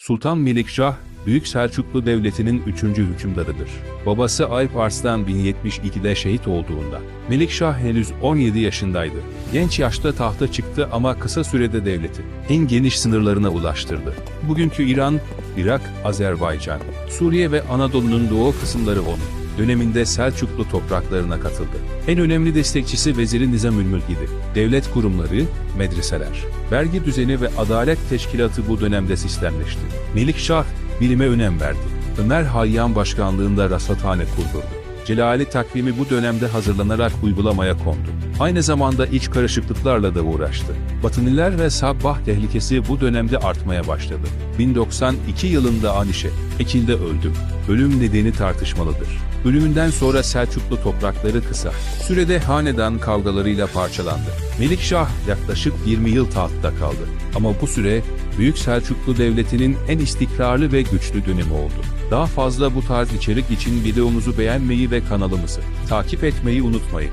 Sultan Melikşah, Büyük Selçuklu Devleti'nin 3. hükümdarıdır. Babası Alp Arslan 1072'de şehit olduğunda, Melikşah henüz 17 yaşındaydı. Genç yaşta tahta çıktı ama kısa sürede devleti en geniş sınırlarına ulaştırdı. Bugünkü İran, Irak, Azerbaycan, Suriye ve Anadolu'nun doğu kısımları onun döneminde Selçuklu topraklarına katıldı. En önemli destekçisi Veziri Nizamülmülk idi. Devlet kurumları, medreseler, vergi düzeni ve adalet teşkilatı bu dönemde sistemleşti. Melikşah bilime önem verdi. Ömer Hayyam başkanlığında rasathane kurdurdu. Celali takvimi bu dönemde hazırlanarak uygulamaya kondu. Aynı zamanda iç karışıklıklarla da uğraştı. Batıniler ve Sabbah tehlikesi bu dönemde artmaya başladı. 1092 yılında Anişe, Ekil'de öldü. Ölüm nedeni tartışmalıdır. Ölümünden sonra Selçuklu toprakları kısa sürede hanedan kavgalarıyla parçalandı. Melikşah yaklaşık 20 yıl tahtta kaldı. Ama bu süre Büyük Selçuklu Devleti'nin en istikrarlı ve güçlü dönemi oldu. Daha fazla bu tarz içerik için videomuzu beğenmeyi ve kanalımızı takip etmeyi unutmayın.